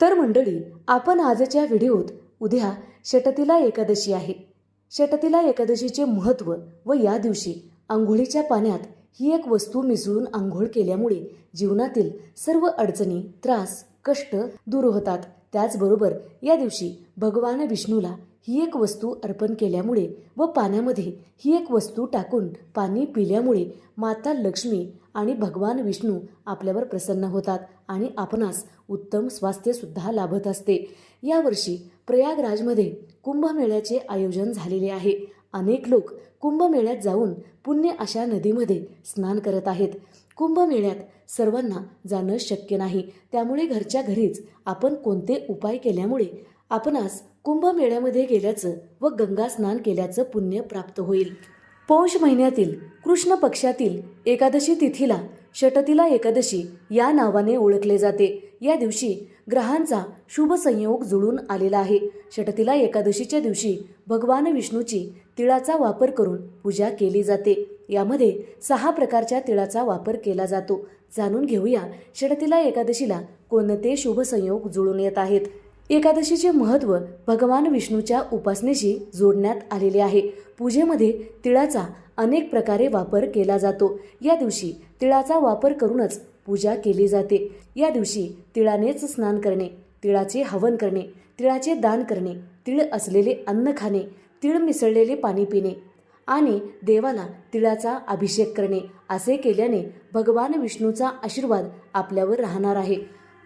तर मंडळी आपण आजच्या व्हिडिओत उद्या षटतिला एकादशी आहे. षटतिला एकादशीचे महत्त्व व या दिवशी आंघोळीच्या पाण्यात ही एक वस्तू मिसळून आंघोळ केल्यामुळे जीवनातील सर्व अडचणी त्रास कष्ट दूर होतात. त्याचबरोबर या दिवशी भगवान विष्णूला ही एक वस्तू अर्पण केल्यामुळे व पाण्यामध्ये ही एक वस्तू टाकून पाणी पिल्यामुळे माता लक्ष्मी आणि भगवान विष्णू आपल्यावर प्रसन्न होतात आणि आपणास उत्तम स्वास्थ्यसुद्धा लाभत असते. यावर्षी प्रयागराजमध्ये कुंभमेळ्याचे आयोजन झालेले आहे. अनेक लोक कुंभमेळ्यात जाऊन पुण्य अशा नदीमध्ये स्नान करत आहेत. कुंभमेळ्यात सर्वांना जाणं शक्य नाही. त्यामुळे घरच्या घरीच आपण कोणते उपाय केल्यामुळे आपणास कुंभमेळ्यामध्ये गेल्याचं व गंगा स्नान केल्याचं पुण्य प्राप्त होईल. पौष महिन्यातील कृष्ण पक्षातील एकादशी तिथीला षटतिला एकादशी या नावाने ओळखले जाते. या दिवशी ग्रहांचा शुभ संयोग जुळून आलेला आहे. षटतिला एकादशीच्या दिवशी भगवान विष्णूची तिळाचा वापर करून पूजा केली जाते. यामध्ये सहा प्रकारच्या तिळाचा वापर केला जातो. जाणून घेऊया षटतिला एकादशीला कोणते शुभ संयोग जुळून येत आहेत. एकादशीचे महत्त्व भगवान विष्णूच्या उपासनेशी जोडण्यात आलेले आहे. पूजेमध्ये तिळाचा अनेक प्रकारे वापर केला जातो. या दिवशी तिळाचा वापर करूनच पूजा केली जाते. या दिवशी तिळानेच स्नान करणे तिळाचे हवन करणे तिळाचे दान करणे तिळ असलेले अन्न खाणे तिळ मिसळलेले पाणी पिणे आणि देवाला तिळाचा अभिषेक करणे असे केल्याने भगवान विष्णूचा आशीर्वाद आपल्यावर राहणार आहे.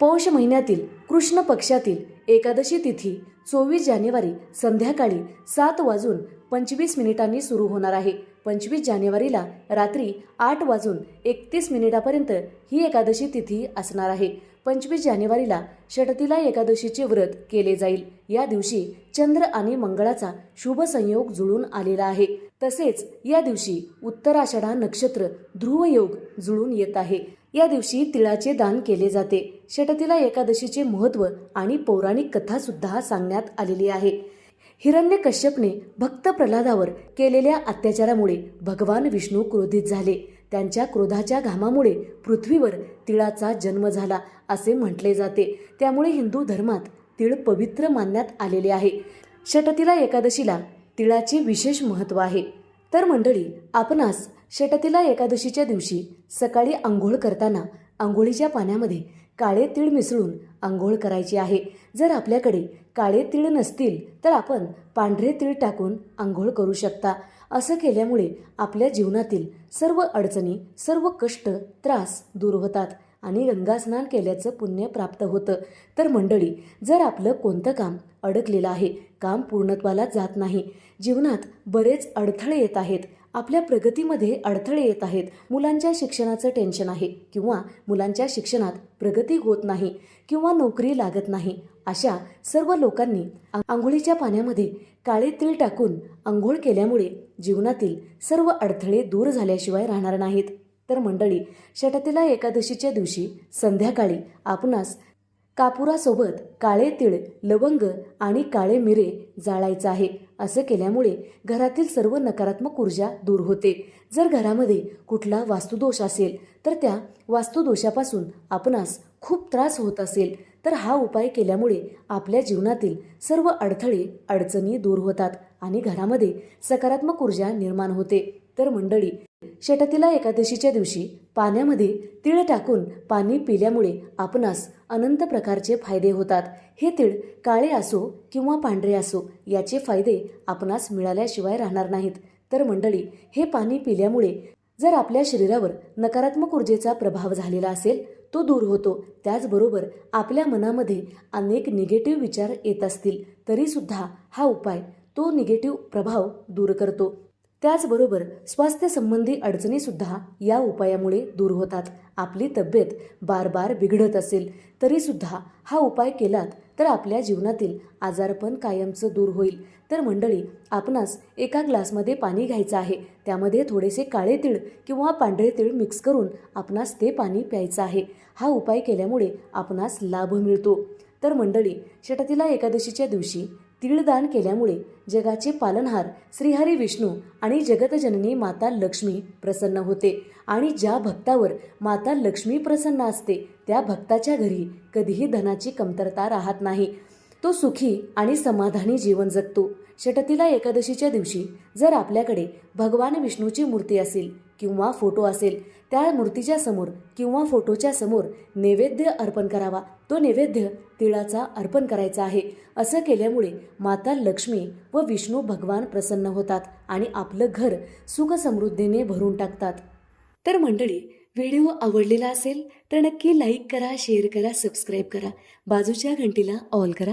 पौष महिन्यातील कृष्ण पक्षातील एकादशी तिथी चोवीस जानेवारी संध्याकाळी सात वाजून पंचवीस मिनिटांनी सुरू होणार आहे. पंचवीस जानेवारीला रात्री आठ वाजून एकतीस मिनिटापर्यंत ही एकादशी तिथी असणार आहे. पंचवीस जानेवारीला षटतिला एकादशीचे व्रत केले जाईल. या दिवशी चंद्र आणि मंगळाचा शुभ संयोग जुळून आलेला आहे. तसेच या दिवशी उत्तराषाढा नक्षत्र ध्रुव योग जुळून येत आहे. या दिवशी तिळाचे दान केले जाते. षटतिला एकादशीचे महत्त्व आणि पौराणिक कथा सुद्धा सांगण्यात आलेली आहे. हिरण्य कश्यपने भक्त प्रल्हादावर केलेल्या अत्याचारामुळे भगवान विष्णू क्रोधित झाले. त्यांच्या क्रोधाच्या घामामुळे पृथ्वीवर तिळाचा जन्म झाला असे म्हटले जाते. त्यामुळे हिंदू धर्मात तिळ पवित्र मानण्यात आलेले आहे. षटतिला एकादशीला तिळाचे विशेष महत्त्व आहे. तर मंडळी आपणास षटतिला एकादशीच्या दिवशी सकाळी आंघोळ करताना आंघोळीच्या पाण्यामध्ये काळे तीळ मिसळून आंघोळ करायची आहे. जर आपल्याकडे काळे तीळ नसतील तर आपण पांढरे तीळ टाकून आंघोळ करू शकता. असं केल्यामुळे आपल्या जीवनातील सर्व अडचणी सर्व कष्ट त्रास दूर होतात आणि गंगास्नान केल्याचं पुण्य प्राप्त होतं. तर मंडळी जर आपलं कोणतं काम अडकलेलं आहे काम पूर्णत्वाला जात नाही जीवनात बरेच अडथळे येत आहेत आपल्या प्रगतीमध्ये अडथळे येत आहेत मुलांच्या शिक्षणाचं टेन्शन आहे किंवा मुलांच्या शिक्षणात प्रगती होत नाही किंवा नोकरी लागत नाही अशा सर्व लोकांनी आंघोळीच्या पाण्यामध्ये काळे तीळ टाकून आंघोळ केल्यामुळे जीवनातील सर्व अडथळे दूर झाल्याशिवाय राहणार नाहीत. तर मंडळी षटतिला एकादशीच्या दिवशी संध्याकाळी आपणास कापुरासोबत काळे तीळ लवंग आणि काळे मिरे जाळायचं आहे. असं केल्यामुळे घरातील सर्व नकारात्मक ऊर्जा दूर होते. जर घरामध्ये कुठला वास्तुदोष असेल तर त्या वास्तुदोषापासून आपणास खूप त्रास होत असेल. तर हा उपाय केल्यामुळे आपल्या जीवनातील सर्व अडथळे अडचणी दूर होतात आणि घरामध्ये सकारात्मक ऊर्जा निर्माण होते. तर मंडळी षटतिला एकादशीच्या दिवशी पाण्यामध्ये तीळ टाकून पाणी पिल्यामुळे आपणास अनंत प्रकारचे फायदे होतात. हे तीळ काळे असो किंवा पांढरे असो याचे फायदे आपणास मिळाल्याशिवाय राहणार नाहीत. तर मंडळी हे पाणी पिल्यामुळे जर आपल्या शरीरावर नकारात्मक ऊर्जेचा प्रभाव झालेला असेल तो दूर होतो. त्याचबरोबर आपल्या मनामध्ये अनेक निगेटिव्ह विचार येत असतील तरीसुद्धा हा उपाय तो निगेटिव्ह प्रभाव दूर करतो. त्याचबरोबर स्वास्थ्यसंबंधी अडचणीसुद्धा या उपायामुळे दूर होतात. आपली तब्येत बार बार बिघडत असेल तरीसुद्धा हा उपाय केलात तर आपल्या जीवनातील आजारपण कायमचं दूर होईल. तर मंडळी आपणास एका ग्लासमध्ये पाणी घ्यायचं आहे. त्यामध्ये थोडेसे काळे तीळ किंवा पांढरे तीळ मिक्स करून आपणास ते पाणी प्यायचं आहे. हा उपाय केल्यामुळे आपणास लाभ मिळतो. तर मंडळी षटतिला एकादशीच्या दिवशी तिळदान केल्यामुळे जगाचे पालनहार श्रीहरी विष्णू आणि जगतजननी माता लक्ष्मी प्रसन्न होते. आणि ज्या भक्तावर माता लक्ष्मी प्रसन्न असते त्या भक्ताच्या घरी कधीही धनाची कमतरता राहत नाही. तो सुखी आणि समाधानी जीवन जगतो. षटतीला एकादशीच्या दिवशी जर आपल्याकडे भगवान विष्णूची मूर्ती असेल किंवा फोटो असेल त्या मूर्तीच्या समोर किंवा फोटोच्या समोर नैवेद्य अर्पण करावा. तो नैवेद्य तिळाचा अर्पण करायचा आहे. असं केल्यामुळे माता लक्ष्मी व विष्णू भगवान प्रसन्न होतात आणि आपलं घर सुखसमृद्धीने भरून टाकतात. तर मंडळी व्हिडिओ आवडलेला असेल तर नक्की लाईक करा शेअर करा सबस्क्राईब करा. बाजूच्या घंटीला ऑल करा.